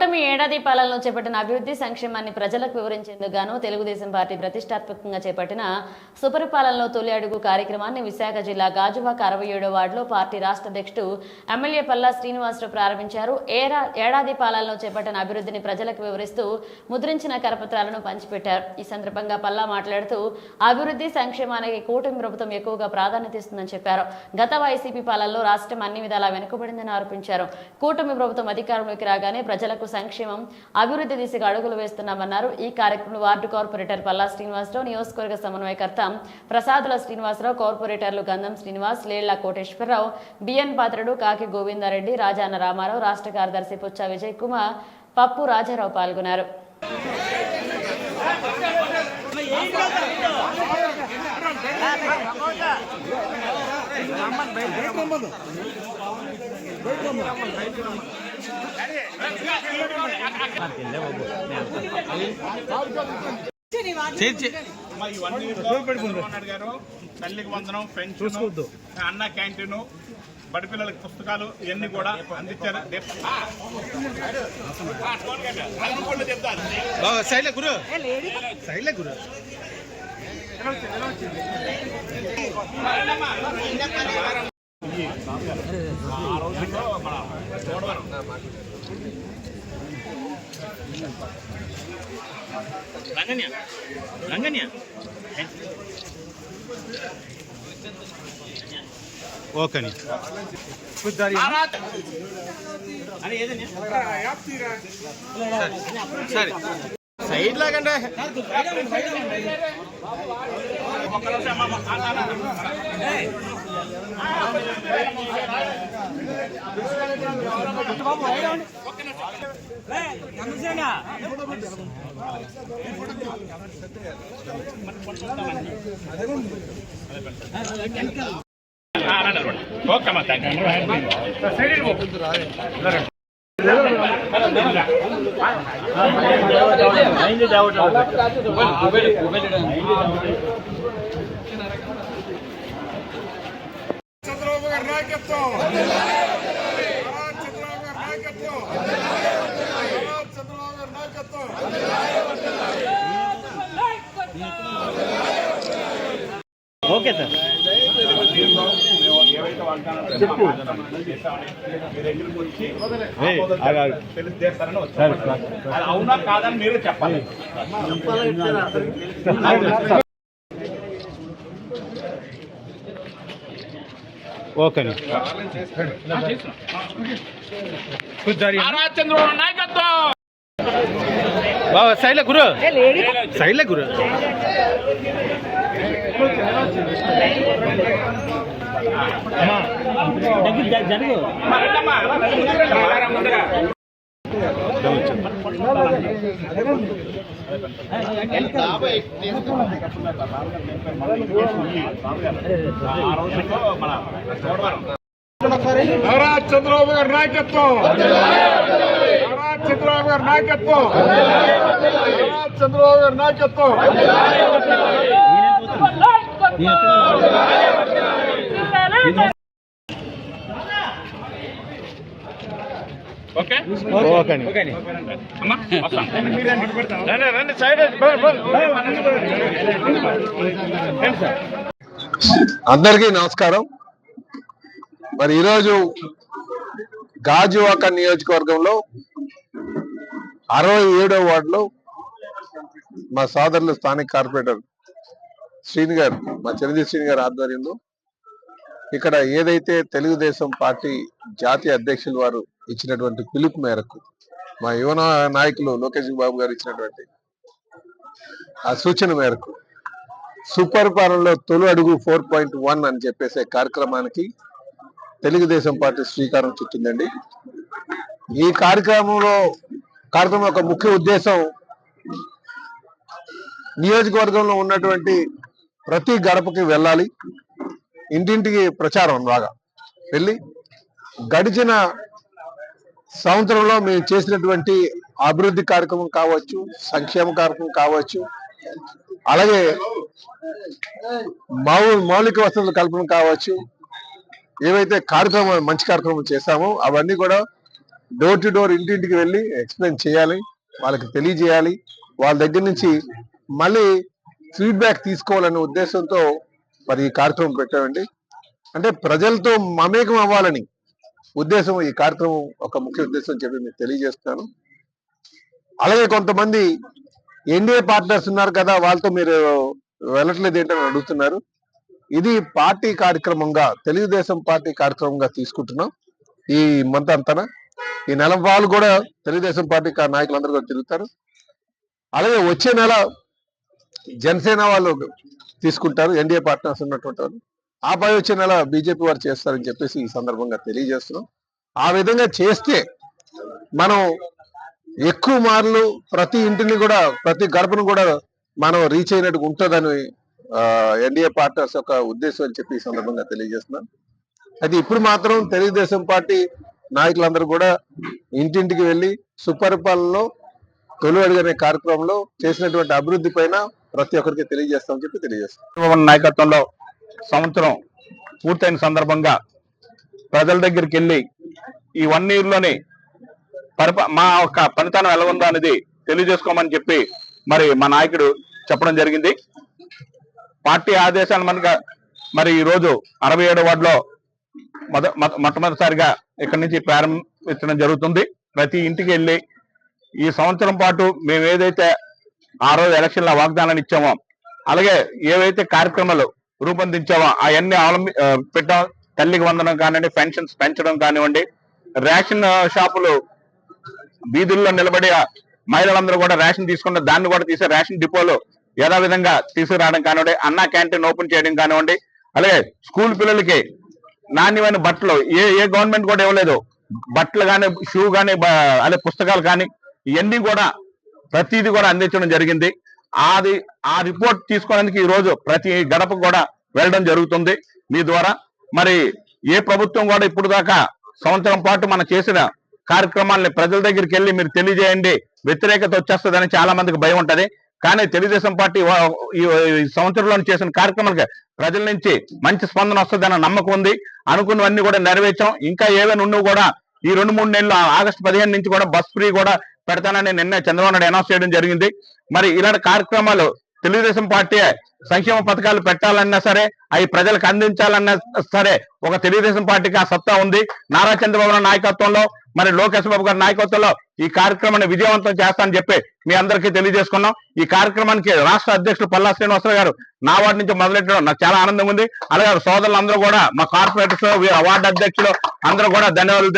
కూటమి ఏడాది పాలనలో చేపట్టిన అభివృద్ధి సంక్షేమాన్ని ప్రజలకు వివరించేందుకు గాను తెలుగుదేశం పార్టీ ప్రతిష్టాత్మకంగా చేపట్టిన సుపరిపాలనలో తొలి అడుగు కార్యక్రమాన్ని విశాఖ జిల్లా గాజువాక అరవై ఏడో వార్డులో పార్టీ రాష్ట్ర అధ్యక్షుడు ఎమ్మెల్యే పల్లా శ్రీనివాసరావు ప్రారంభించారు. ఏడాది పాలనలో చేపట్టిన అభివృద్ధిని ప్రజలకు వివరిస్తూ ముద్రించిన కరపత్రాలను పంచిపెట్టారు. ఈ సందర్భంగా పల్లా మాట్లాడుతూ అభివృద్ధి సంక్షేమానికి కూటమి ప్రభుత్వం ఎక్కువగా ప్రాధాన్యత ఇస్తుందని చెప్పారు. గత వైసీపీ పాలనలో రాష్ట్రం అన్ని విధాలా వెనుకబడిందని ఆరోపించారు. కూటమి ప్రభుత్వం అధికారంలోకి రాగానే ప్రజలకు సంక్షేమం అభివృద్ధి దిశగా అడుగులు వేస్తున్నామన్నారు. ఈ కార్యక్రమంలో వార్డు కార్పొరేటర్ పల్లా శ్రీనివాసరావు నియోజకవర్గ సమన్వయకర్త ప్రసాదుల శ్రీనివాసరావు కార్పొరేటర్లు గంధం శ్రీనివాస్ లేళ్ళ కోటేశ్వరరావు బిఎన్ పాత్రుడు కాకి గోవిందారెడ్డి రాజాన రామారావు రాష్ట్ర కార్యదర్శి పుచ్చ విజయ్ కుమార్ పప్పు రాజారావు పాల్గొన్నారు. అమ్మా, ఇవన్నీ చంద్రబాబు నాయుడు గారు తల్లికి వందనం పెన్షన్ అన్న క్యాంటీన్ బడి పిల్లలకి పుస్తకాలు ఇవన్నీ కూడా అందించారు. గురు. సైడ్ల గురు. ఆ రోజుల్లో మన చూడవరం రంగన్య రంగన్య ఓకే సరే. సైడ్ లాగండి. ఒక్క నిమిషం అమ్మా, అమ్మా. ఆ, ఆ, ఆ, ఆ. ఆ, రండి, రండి. ఓకే అమ్మా థ్యాంక్ యూ సైడ్ ఇవ్వు. చంద్రబాబు గారి నాయకత్వం. నారా చంద్రబాబు గారి నాయకత్వం. నారా చంద్రబాబు గారి నాయకత్వం. Okay sir. ఏవైతే అవునా కాదని మీరే చెప్పాలి. ఓకే నాయకత్వం బాబా సైడ్ల గురు సైడ్ల గురు అమ్మా, రండమ్మా. రారా ముందుగా. ఆ రోజుల్లో మన చూడవరం నారా చంద్రబాబు గారి నాయకత్వం. నారా చంద్రబాబు గారి నాయకత్వం. నారా చంద్రబాబు గారి నాయకత్వం. ఓకే? ఓకే అమ్మా వస్తాం. రండి రండి సైడ్ అందరికీ నమస్కారం. మరి ఈరోజు గాజువాక నియోజకవర్గంలో అరవై ఏడో వార్డులో మా సోదరులు స్థానిక కార్పొరేటర్ శ్రీని గారు మా చిరంజీవి శ్రీని గారి ఆధ్వర్యంలో ఇక్కడ ఏదైతే తెలుగుదేశం పార్టీ జాతీయ అధ్యక్షులు వారు ఇచ్చినటువంటి పిలుపు మేరకు మా యువ నాయకులు లోకేష్ బాబు గారు ఇచ్చినటువంటి ఆ సూచన మేరకు సూపర్ పాలనలో తొలి అడుగు ఫోర్ పాయింట్ వన్ అని చెప్పేసే కార్యక్రమానికి తెలుగుదేశం పార్టీ శ్రీకారం చుట్టిందండి. ఈ కార్యక్రమంలో కార్యక్రమం యొక్క ముఖ్య ఉద్దేశం నియోజకవర్గంలో ఉన్నటువంటి ప్రతి గడపకి వెళ్ళాలి. ఇంటింటికి ప్రచారం బాగా వెళ్ళి గడిచిన సంవత్సరంలో మేము చేసినటువంటి అభివృద్ధి కార్యక్రమం కావచ్చు సంక్షేమ కార్యక్రమం కావచ్చు అలాగే మామూలు మౌలిక వసతులు కల్పన కావచ్చు ఏవైతే కార్యక్రమం మంచి కార్యక్రమం చేశామో అవన్నీ కూడా డోర్ టు డోర్ ఇంటింటికి వెళ్ళి ఎక్స్ప్లెయిన్ చేయాలి వాళ్ళకి తెలియజేయాలి వాళ్ళ దగ్గర నుంచి మళ్ళీ ఫీడ్బ్యాక్ తీసుకోవాలనే ఉద్దేశంతో మరి ఈ కార్యక్రమం పెట్టామండి. అంటే ప్రజలతో మమేకం అవ్వాలని ఉద్దేశం ఈ కార్యక్రమం ఒక ముఖ్య ఉద్దేశం చెప్పి మీకు తెలియజేస్తున్నాను. అలాగే కొంతమంది ఎన్డీఏ పార్ట్నర్స్ ఉన్నారు కదా వాళ్ళతో మీరు వెళ్ళట్లేదు ఏంటని అడుగుతున్నారు. ఇది పార్టీ కార్యక్రమంగా తెలుగుదేశం పార్టీ కార్యక్రమంగా తీసుకుంటున్నాం. ఈ మంత్ అంతన ఈ నెల వాళ్ళు కూడా తెలుగుదేశం పార్టీ నాయకులందరూ కూడా తిరుగుతారు. అలాగే వచ్చే నెల జనసేన వాళ్ళు తీసుకుంటారు ఎన్డీఏ పార్ట్నర్స్ ఉన్నటువంటి వాళ్ళు. ఆ వచ్చే నెల బీజేపీ వారు చేస్తారని చెప్పేసి ఈ సందర్భంగా తెలియజేస్తున్నాం. ఆ విధంగా చేస్తే మనం ఎక్కువ మార్లు ప్రతి ఇంటిని కూడా ప్రతి గడపను కూడా మనం రీచ్ అయినట్టు ఉంటుందని ఎన్డీఏ పార్టీస్ యొక్క ఉద్దేశం అని చెప్పి ఈ సందర్భంగా తెలియజేస్తున్నాం. అయితే ఇప్పుడు మాత్రం తెలుగుదేశం పార్టీ నాయకులందరూ కూడా ఇంటింటికి వెళ్ళి సుపరిపాలనలో తొలి అడుగనే కార్యక్రమంలో చేసినటువంటి అభివృద్ధి పైన ప్రతి ఒక్కరికి తెలియజేస్తామని చెప్పి తెలియజేస్తాం నాయకత్వంలో సంవత్సరం పూర్తయిన సందర్భంగా ప్రజల దగ్గరికి వెళ్ళి ఈ వన్ ఇయర్లోనే పరిప మా యొక్క పనితనం ఎలా ఉందో అనేది తెలియజేసుకోమని చెప్పి మరి మా నాయకుడు చెప్పడం జరిగింది. పార్టీ ఆదేశాల మనక మరి ఈ రోజు అరవై ఏడో వార్డులో మొద మొద- మొట్టమొదటిసారిగా ఇక్కడి నుంచి ప్రారంభించడం జరుగుతుంది. ప్రతి ఇంటికి వెళ్ళి ఈ సంవత్సరం పాటు మేము ఏదైతే ఆ రోజు ఎలక్షన్ల వాగ్దానాన్ని ఇచ్చామో అలాగే ఏవైతే కార్యక్రమాలు రూపొందించావా? అవన్నీ అవలంబి ఆ, పెట్టాం. తల్లికి వందడం కానివ్వండి పెన్షన్స్ పెంచడం కానివ్వండి రేషన్ షాపులు వీధుల్లో నిలబడి మహిళలందరూ కూడా రేషన్ తీసుకున్న దాన్ని కూడా తీసే రేషన్ డిపోలో యథావిధంగా తీసుకురావడం కానివ్వండి అన్నా క్యాంటీన్ ఓపెన్ చేయడం కానివ్వండి అలాగే స్కూల్ పిల్లలకి నాణ్యమైన బట్టలు ఏ ఏ గవర్నమెంట్ కూడా ఇవ్వలేదు. బట్టలు కానీ షూ కానీ అదే పుస్తకాలు కానీ ఇవన్నీ కూడా ప్రతిదీ కూడా అందించడం జరిగింది. అది ఆ రిపోర్ట్ తీసుకోవడానికి ఈ రోజు ప్రతి గడప కూడా వెళ్ళడం జరుగుతుంది. మీ ద్వారా మరి ఏ ప్రభుత్వం కూడా ఇప్పుడు దాకా సంవత్సరం పాటు మనం చేసిన కార్యక్రమాల్ని ప్రజల దగ్గరికి వెళ్ళి మీరు తెలియజేయండి. వ్యతిరేకత వచ్చేస్తుందని చాలా మందికి భయం ఉంటది. కానీ తెలుగుదేశం పార్టీ ఈ ఈ సంవత్సరంలో చేసిన కార్యక్రమాలకి ప్రజల నుంచి మంచి స్పందన వస్తుందన్న నమ్మకం ఉంది. అనుకున్నవన్నీ కూడా నెరవేర్చాం. ఇంకా ఏవైనా ఉన్నవి కూడా ఈ రెండు మూడు నెలలు ఆగస్టు పదిహేను నుంచి కూడా బస్ ఫ్రీ కూడా పెడతానని నిన్న చంద్రబాబు నాయుడు అనౌన్స్ చేయడం జరిగింది. మరి ఇలాంటి కార్యక్రమాలు తెలుగుదేశం పార్టీ సంక్షేమ పథకాలు పెట్టాలన్నా సరే అవి ప్రజలకు అందించాలన్నా సరే ఒక తెలుగుదేశం పార్టీకి ఆ సత్తా ఉంది. నారా చంద్రబాబు నాయకత్వంలో మరి లోకేష్ బాబు గారి నాయకత్వంలో ఈ కార్యక్రమాన్ని విజయవంతం చేస్తానని చెప్పి మీ అందరికీ తెలియజేసుకున్నాం. ఈ కార్యక్రమానికి రాష్ట్ర అధ్యక్షులు పల్లా శ్రీనివాసరావు గారు నా వార్డు నుంచి మొదలెట్టడం నాకు చాలా ఆనందంగా ఉంది. అలాగే సోదరులందరూ కూడా మా కార్పొరేటర్స్ వార్డు అధ్యక్షులు అందరూ కూడా ధన్యవాదాలు